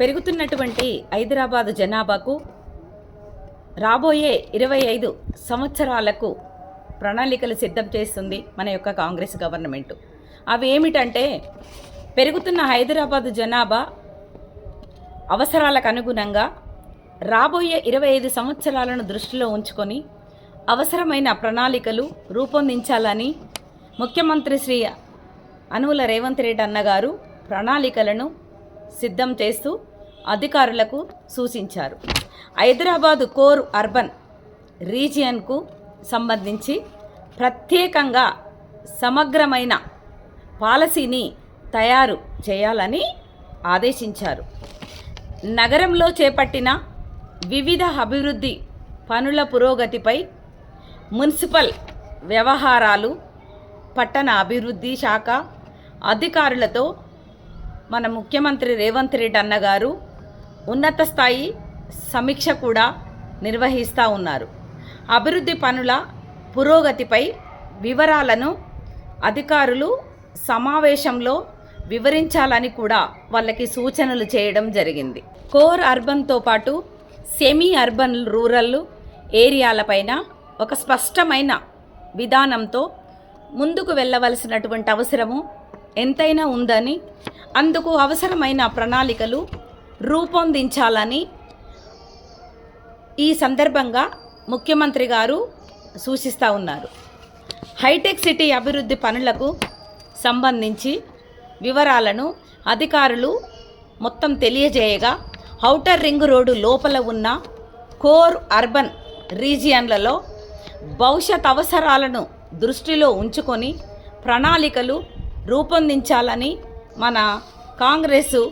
పెరుగుతున్నటువంటి హైదరాబాదు జనాభాకు రాబోయే ఇరవై ఐదు సంవత్సరాలకు ప్రణాళికలు సిద్ధం చేస్తుంది మన యొక్క కాంగ్రెస్ గవర్నమెంట్. అవి ఏమిటంటే పెరుగుతున్న హైదరాబాదు జనాభా అవసరాలకు అనుగుణంగా రాబోయే ఇరవై ఐదు సంవత్సరాలను దృష్టిలో ఉంచుకొని అవసరమైన ప్రణాళికలు రూపొందించాలని ముఖ్యమంత్రి శ్రీ అనువుల రేవంత్ రెడ్డి అన్నగారు ప్రణాళికలను సిద్ధం చేస్తూ అధికారులకు సూచించారు. హైదరాబాదు కోర్ అర్బన్ రీజియన్కు సంబంధించి ప్రత్యేకంగా సమగ్రమైన పాలసీని తయారు చేయాలని ఆదేశించారు. నగరంలో చేపట్టిన వివిధ అభివృద్ధి పనుల పురోగతిపై మున్సిపల్ వ్యవహారాలు పట్టణ అభివృద్ధి శాఖ అధికారులతో మన ముఖ్యమంత్రి రేవంత్ రెడ్డి అన్నగారు ఉన్నత స్థాయి సమీక్ష కూడా నిర్వహిస్తూ ఉన్నారు. అభివృద్ధి పనుల పురోగతిపై వివరాలను అధికారులు సమావేశంలో వివరించాలని కూడా వాళ్ళకి సూచనలు చేయడం జరిగింది. కోర్ అర్బన్తో పాటు సెమీ అర్బన్ రూరల్ ఏరియాలపైన ఒక స్పష్టమైన విధానంతో ముందుకు వెళ్ళవలసినటువంటి అవసరము ఎంతైనా ఉందని అందుకు అవసరమైన ప్రణాళికలు రూపొందించాలని ఈ సందర్భంగా ముఖ్యమంత్రి గారు సూచిస్తూ ఉన్నారు. హైటెక్ సిటీ అభివృద్ధి పనులకు సంబంధించి వివరాలను అధికారులు మొత్తం తెలియజేయగా ఔటర్ రింగ్ రోడ్డు లోపల ఉన్న కోర్ అర్బన్ రీజియన్లలో భవిష్యత్ అవసరాలను దృష్టిలో ఉంచుకొని ప్రణాళికలు రూపొందించాలని మన కాంగ్రెసు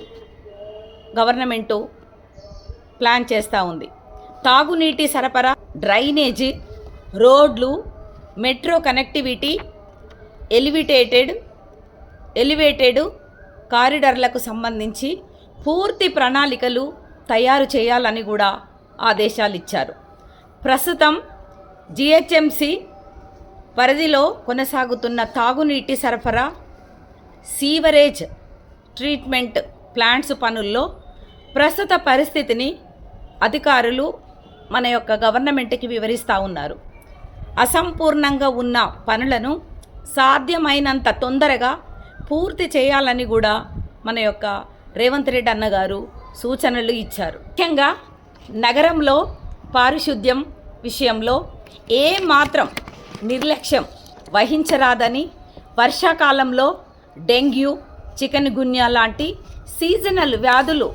గవర్నమెంటు ప్లాన్ చేస్తూ ఉంది. తాగునీటి సరఫరా డ్రైనేజీ రోడ్లు మెట్రో కనెక్టివిటీ ఎలివిటేటెడ్ ఎలివేటెడ్ కారిడార్లకు సంబంధించి పూర్తి ప్రణాళికలు తయారు చేయాలని కూడా ఆదేశాలు ఇచ్చారు. ప్రస్తుతం జిహెచ్ఎంసి పరిధిలో కొనసాగుతున్న తాగునీటి సరఫరా సీవరేజ్ ట్రీట్మెంట్ ప్లాంట్స్ పనుల్లో ప్రస్తుత పరిస్థితిని అధికారులు మన యొక్క గవర్నమెంట్కి వివరిస్తూ ఉన్నారు. అసంపూర్ణంగా ఉన్న పనులను సాధ్యమైనంత తొందరగా పూర్తి చేయాలని కూడా మన యొక్క రేవంత్ రెడ్డి అన్నగారు సూచనలు ఇచ్చారు. ముఖ్యంగా నగరంలో పారిశుద్ధ్యం విషయంలో ఏ మాత్రం నిర్లక్ష్యం వహించరాదని వర్షాకాలంలో డెంగ్యూ చికెన్ గున్యా లాంటి సీజనల్ వ్యాధులు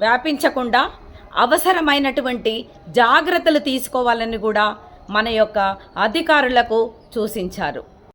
వ్యాపించకుండా అవసరమైనటువంటి జాగ్రత్తలు తీసుకోవాలని కూడా మన యొక్క అధికారులకు సూచించారు.